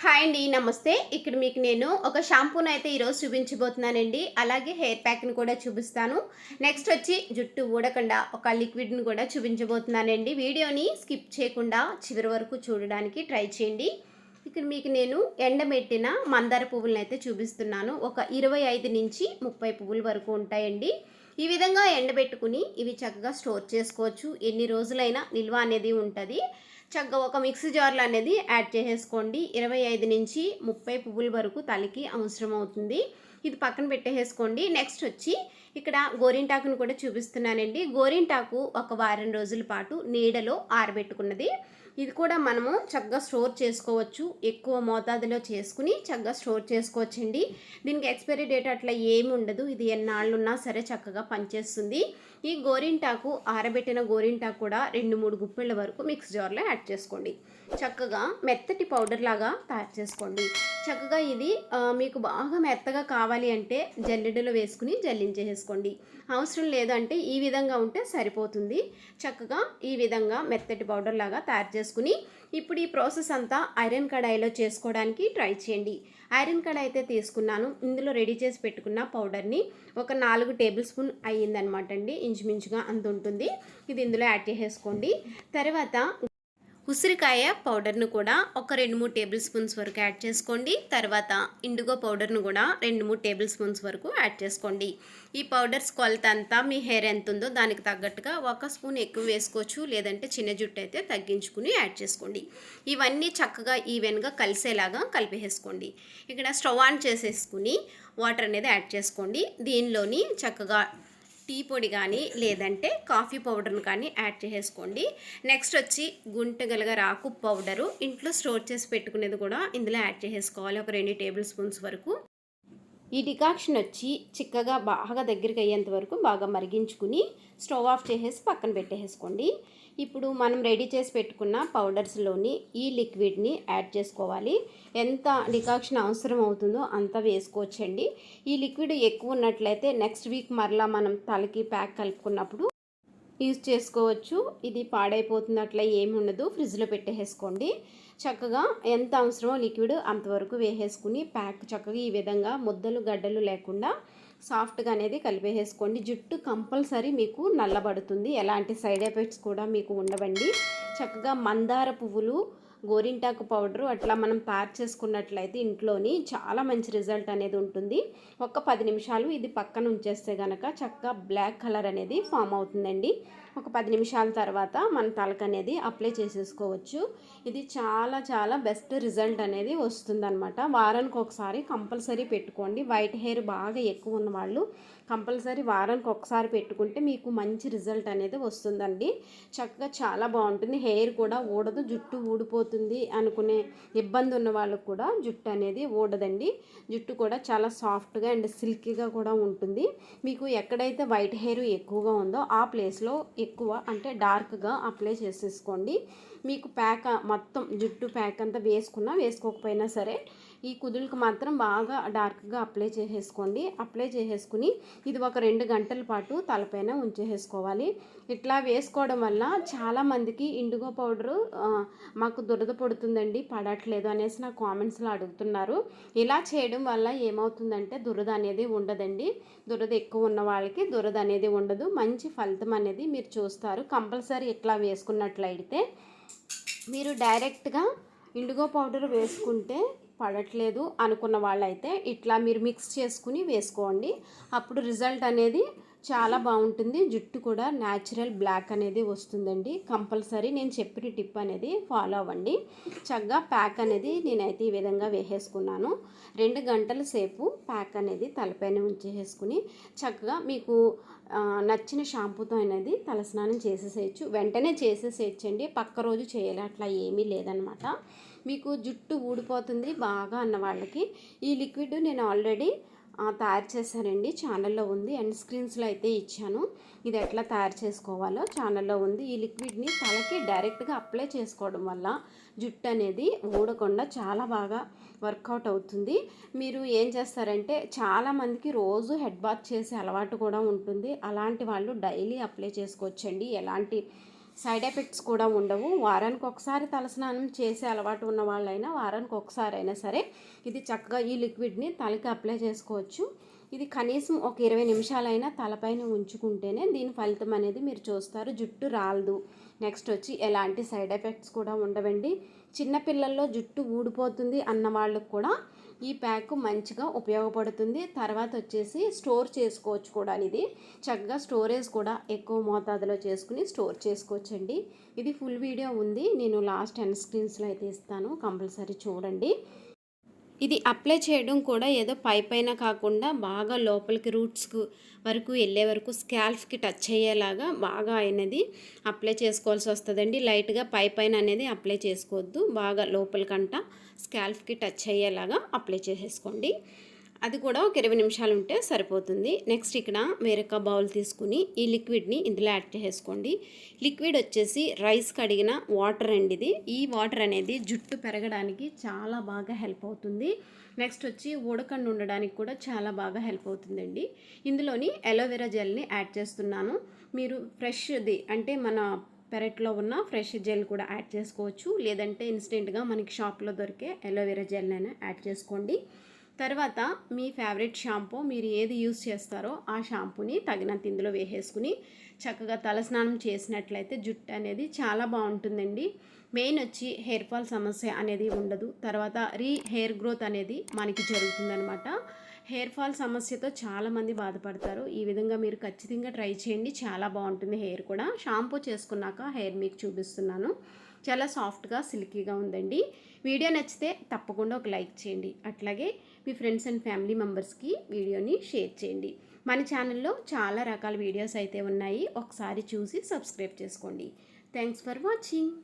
Hi అండి నమస్తే. ఇక్కడ మీకు నేను ఒక షాంపూని అయితే ఈరోజు చూపించబోతున్నానండి. అలాగే హెయిర్ ప్యాక్ని కూడా చూపిస్తాను. నెక్స్ట్ వచ్చి జుట్టు ఊడకుండా ఒక లిక్విడ్ని కూడా చూపించబోతున్నానండి. వీడియోని స్కిప్ చేయకుండా చివరి వరకు చూడడానికి ట్రై చేయండి. ఇక్కడ మీకు నేను ఎండబెట్టిన మందార పువ్వులను అయితే చూపిస్తున్నాను. ఒక ఇరవై ఐదు నుంచి ముప్పై పువ్వుల వరకు ఉంటాయండి. ఈ విధంగా ఎండబెట్టుకుని ఇవి చక్కగా స్టోర్ చేసుకోవచ్చు. ఎన్ని రోజులైనా నిల్వ అనేది ఉంటుంది. చక్కగా ఒక మిక్సీ జార్లు అనేది యాడ్ చేసేసుకోండి. ఇరవై ఐదు నుంచి ముప్పై పువ్వుల వరకు తలకి అవసరం అవుతుంది. ఇది పక్కన పెట్టేసుకోండి నెక్స్ట్ వచ్చి ఇక్కడ గోరింటాకును కూడా చూపిస్తున్నానండి. గోరింటాకు ఒక వారం రోజుల పాటు నీడలో ఆరబెట్టుకున్నది. ఇది కూడా మనము చక్కగా స్టోర్ చేసుకోవచ్చు. ఎక్కువ మోతాదులో చేసుకుని చక్కగా స్టోర్ చేసుకోవచ్చండి. దీనికి ఎక్స్పైరీ డేట్ అట్లా ఏమి ఉండదు. ఇది ఎన్నాళ్ళు ఉన్నా సరే చక్కగా పనిచేస్తుంది. ఈ గోరింటాకు ఆరబెట్టిన గోరింటాకు కూడా రెండు మూడు గుప్పెళ్ళ వరకు మిక్స్ జార్లో యాడ్ చేసుకోండి. చక్కగా మెత్తటి పౌడర్ లాగా తయారు చేసుకోండి. చక్కగా ఇది మీకు బాగా మెత్తగా కావాలి అంటే జల్లెడలో వేసుకుని జల్లించేసుకోండి అవసరం లేదంటే ఈ విధంగా ఉంటే సరిపోతుంది. చక్కగా ఈ విధంగా మెత్తటి పౌడర్ లాగా తయారు చేసుకుని ఇప్పుడు ఈ ప్రాసెస్ అంతా ఐరన్ కడాయిలో చేసుకోవడానికి ట్రై చేయండి. ఐరన్ కడాయి అయితే తీసుకున్నాను. ఇందులో రెడీ చేసి పెట్టుకున్న పౌడర్ని ఒక నాలుగు టేబుల్ స్పూన్ అయ్యిందనమాట అండి ఇంచుమించుగా అంత ఉంటుంది. ఇది ఇందులో యాడ్ చేసేసుకోండి. తర్వాత ఉసిరికాయ పౌడర్ను కూడా ఒక రెండు మూడు టేబుల్ స్పూన్స్ వరకు యాడ్ చేసుకోండి. తర్వాత ఇండిగో పౌడర్ను కూడా రెండు మూడు టేబుల్ స్పూన్స్ వరకు యాడ్ చేసుకోండి. ఈ పౌడర్స్ కొలత అంతా మీ హెయిర్ ఎంత ఉందో దానికి తగ్గట్టుగా ఒక స్పూన్ ఎక్కువ వేసుకోవచ్చు. లేదంటే చిన్న జుట్టు అయితే తగ్గించుకుని యాడ్ చేసుకోండి. ఇవన్నీ చక్కగా ఈవెన్గా కలిసేలాగా కలిపేసుకోండి. ఇక్కడ స్టవ్ ఆన్ చేసేసుకుని వాటర్ అనేది యాడ్ చేసుకోండి. దీనిలోని చక్కగా టీ పొడి కానీ లేదంటే కాఫీ పౌడర్ను కానీ యాడ్ చేసేసుకోండి. నెక్స్ట్ వచ్చి గుంటగలగా రాకు పౌడరు. ఇంట్లో స్టోర్ చేసి పెట్టుకునేది కూడా ఇందులో యాడ్ చేసేసుకోవాలి. ఒక రెండు టేబుల్ స్పూన్స్ వరకు. ఈ డికాక్షన్ వచ్చి చిక్కగా బాగా దగ్గరికి అయ్యేంత వరకు బాగా మరిగించుకుని స్టవ్ ఆఫ్ చేసేసి పక్కన పెట్టేసుకోండి. ఇప్పుడు మనం రెడీ చేసి పెట్టుకున్న పౌడర్స్లోని ఈ లిక్విడ్ని యాడ్ చేసుకోవాలి. ఎంత డికాక్షన్ అవసరం అవుతుందో అంత వేసుకోవచ్చండి. ఈ లిక్విడ్ ఎక్కువ ఉన్నట్లయితే నెక్స్ట్ వీక్ మరలా మనం తలకి ప్యాక్ కలుపుకున్నప్పుడు యూజ్ చేసుకోవచ్చు. ఇది పాడైపోతున్నట్ల ఏమి ఉండదు. ఫ్రిడ్జ్లో పెట్టేసుకోండి. చక్కగా ఎంత అవసరమో లిక్విడ్ అంతవరకు వేసేసుకుని ప్యాక్ చక్కగా ఈ విధంగా ముద్దలు గడ్డలు లేకుండా సాఫ్ట్గా అనేది కలిపేసేసుకోండి. జుట్టు కంపల్సరీ మీకు నల్లబడుతుంది. ఎలాంటి సైడ్ ఎఫెక్ట్స్ కూడా మీకు ఉండవండి. చక్కగా మందార పువ్వులు గోరింటాకు పౌడరు అట్లా మనం తయారు చేసుకున్నట్లయితే ఇంట్లోని చాలా మంచి రిజల్ట్ అనేది ఉంటుంది. ఒక పది నిమిషాలు ఇది పక్కన ఉంచేస్తే కనుక చక్కగా బ్లాక్ కలర్ అనేది ఫామ్ అవుతుందండి. ఒక పది నిమిషాల తర్వాత మన తలకు అనేది అప్లై చేసేసుకోవచ్చు. ఇది చాలా చాలా బెస్ట్ రిజల్ట్ అనేది వస్తుందన్నమాట. వారానికి ఒకసారి కంపల్సరీ పెట్టుకోండి. వైట్ హెయిర్ బాగా ఎక్కువ ఉన్న వాళ్ళు కంపల్సరీ వారానికి ఒకసారి పెట్టుకుంటే మీకు మంచి రిజల్ట్ అనేది వస్తుందండి. చక్కగా చాలా బాగుంటుంది. హెయిర్ కూడా ఊడదు జుట్టు ఊడిపోతుంది. అనుకునే ఇబ్బంది ఉన్న వాళ్ళకు కూడా జుట్టు అనేది ఊడదండి. జుట్టు కూడా చాలా సాఫ్ట్గా అండ్ సిల్కీగా కూడా ఉంటుంది. మీకు ఎక్కడైతే వైట్ హెయిర్ ఎక్కువగా ఉందో ఆ ప్లేస్లో ఎక్కువ అంటే డార్క్గా అప్లై చేసేసుకోండి. మీకు ప్యాక్ మొత్తం జుట్టు ప్యాక్ అంతా వేసుకున్నా వేసుకోకపోయినా సరే ఈ కుదులకు మాత్రం బాగా డార్క్గా అప్లై చేసేసుకోండి. అప్లై చేసేసుకుని ఇది ఒక రెండు గంటల పాటు తలపైన ఉంచేసుకోవాలి ఇట్లా వేసుకోవడం వల్ల చాలామందికి ఇండిగో పౌడరు మాకు దురద పడుతుందండి పడట్లేదు అనేసి నా కామెంట్స్లో అడుగుతున్నారు. ఇలా చేయడం వల్ల ఏమవుతుందంటే దురద అనేది ఉండదండి. దురద ఎక్కువ ఉన్న వాళ్ళకి దురద అనేది ఉండదు. మంచి ఫలితం అనేది మీరు చూస్తారు. కంపల్సరీ ఇట్లా వేసుకున్నట్లయితే మీరు డైరెక్ట్గా ఇండిగో పౌడర్ వేసుకుంటే పడట్లేదు అనుకున్న వాళ్ళైతే ఇట్లా మీరు మిక్స్ చేసుకుని వేసుకోండి. అప్పుడు రిజల్ట్ అనేది చాలా బాగుంటుంది. జుట్టు కూడా న్యాచురల్ బ్లాక్ అనేది వస్తుందండి. కంపల్సరీ నేను చెప్పిన టిప్ అనేది ఫాలో అవ్వండి. చక్కగా ప్యాక్ అనేది నేనైతే ఈ విధంగా వేసేసుకున్నాను. రెండు గంటల సేపు ప్యాక్ అనేది తలపైన ఉంచేసుకుని చక్కగా మీకు నచ్చిన షాంపూతో అనేది తలస్నానం చేసేసేయచ్చు. వెంటనే చేసేసేయచ్చండి. పక్క రోజు చేయాలి. అట్లా ఏమీ లేదనమాట. మీకు జుట్టు ఊడిపోతుంది బాగా అన్న వాళ్ళకి ఈ లిక్విడ్ నేను ఆల్రెడీ తయారు చేశానండి ఛానల్లో ఉంది. అండ్ స్క్రీన్స్లో అయితే ఇచ్చాను. ఇది ఎట్లా తయారు చేసుకోవాలో ఛానల్లో ఉంది. ఈ లిక్విడ్ని తలకి డైరెక్ట్గా అప్లై చేసుకోవడం వల్ల జుట్టు అనేది ఊడకుండా చాలా బాగా వర్కౌట్ అవుతుంది. మీరు ఏం చేస్తారంటే చాలామందికి రోజు హెడ్ బాత్ చేసే అలవాటు కూడా ఉంటుంది. అలాంటి వాళ్ళు డైలీ అప్లై చేసుకోవచ్చండి. ఎలాంటి సైడ్ ఎఫెక్ట్స్ కూడా ఉండవు. వారానికి ఒకసారి తలస్నానం చేసే అలవాటు ఉన్న వాళ్ళైనా వారానికి ఒకసారి అయినా సరే ఇది చక్కగా ఈ లిక్విడ్ని తలకి అప్లై చేసుకోవచ్చు. ఇది కనీసం ఒక ఇరవై నిమిషాలైనా తలపైన ఉంచుకుంటేనే దీని ఫలితం అనేది మీరు చూస్తారు. జుట్టు రాలదు. నెక్స్ట్ వచ్చి ఎలాంటి సైడ్ ఎఫెక్ట్స్ కూడా ఉండవండి. చిన్నపిల్లల్లో జుట్టు ఊడిపోతుంది అన్న వాళ్ళకు కూడా ఈ ప్యాక్ మంచిగా ఉపయోగపడుతుంది. తర్వాత వచ్చేసి స్టోర్ చేసుకోవచ్చు కూడా ఇది. చక్కగా స్టోరేజ్ కూడా ఎక్కువ మోతాదులో చేసుకుని స్టోర్ చేసుకోవచ్చండి. ఇది ఫుల్ వీడియో ఉంది. నేను లాస్ట్ టెన్ స్క్రీన్స్లో అయితే ఇస్తాను. కంపల్సరీ చూడండి. ఇది అప్లై చేయడం కూడా ఏదో పై పైన కాకుండా బాగా లోపలికి రూట్స్కు వరకు వెళ్ళే వరకు స్కాల్ఫ్కి టచ్ అయ్యేలాగా బాగా అనేది అప్లై చేసుకోవాల్సి వస్తుందండి. లైట్గా పై పైన అనేది అప్లై చేసుకోవద్దు. బాగా లోపలికంట స్కాల్ఫ్కి టచ్ అయ్యేలాగా అప్లై చేసేసుకోండి. అది కూడా ఒక ఇరవై నిమిషాలు ఉంటే సరిపోతుంది. నెక్స్ట్ ఇక్కడ వేరొక బౌల్ తీసుకుని ఈ లిక్విడ్ని ఇందులో యాడ్ చేసుకోండి. లిక్విడ్ వచ్చేసి రైస్ కడిగిన వాటర్ అండి ఇది ఈ వాటర్ అనేది జుట్టు పెరగడానికి చాలా బాగా హెల్ప్ అవుతుంది. నెక్స్ట్ వచ్చి ఊడకండి ఉండడానికి కూడా చాలా బాగా హెల్ప్ అవుతుందండి. ఇందులోని అలోవెరా జెల్ని యాడ్ చేస్తున్నాను. మీరు ఫ్రెష్ది అంటే మన పెరట్లో ఉన్న ఫ్రెష్ జెల్ కూడా యాడ్ చేసుకోవచ్చు. లేదంటే ఇన్స్టెంట్గా మనకి షాప్లో దొరికే అలోవెరా జెల్ అయినా యాడ్ చేసుకోండి. తర్వాత మీ ఫేవరెట్ షాంపూ మీరు ఏది యూస్ చేస్తారో ఆ షాంపూని తగినంత ఇందులో వేసేసుకుని చక్కగా తలస్నానం చేసినట్లయితే జుట్టు అనేది చాలా బాగుంటుందండి. మెయిన్ వచ్చి హెయిర్ ఫాల్ సమస్య అనేది ఉండదు. తర్వాత రీ హెయిర్ గ్రోత్ అనేది మనకి జరుగుతుందనమాట హెయిర్ ఫాల్ సమస్యతో చాలామంది బాధపడతారు. ఈ విధంగా మీరు ఖచ్చితంగా ట్రై చేయండి. చాలా బాగుంటుంది హెయిర్ కూడా. షాంపూ చేసుకున్నాక హెయిర్ మీకు చూపిస్తున్నాను. చాలా సాఫ్ట్గా సిల్కీగా ఉందండి. వీడియో నచ్చితే తప్పకుండా ఒక లైక్ చేయండి. అట్లాగే మీ ఫ్రెండ్స్ అండ్ ఫ్యామిలీ మెంబర్స్కి వీడియోని షేర్ చేయండి. మన ఛానల్లో చాలా రకాల వీడియోస్ అయితే ఉన్నాయి. ఒకసారి చూసి సబ్స్క్రైబ్ చేసుకోండి. Thanks for watching.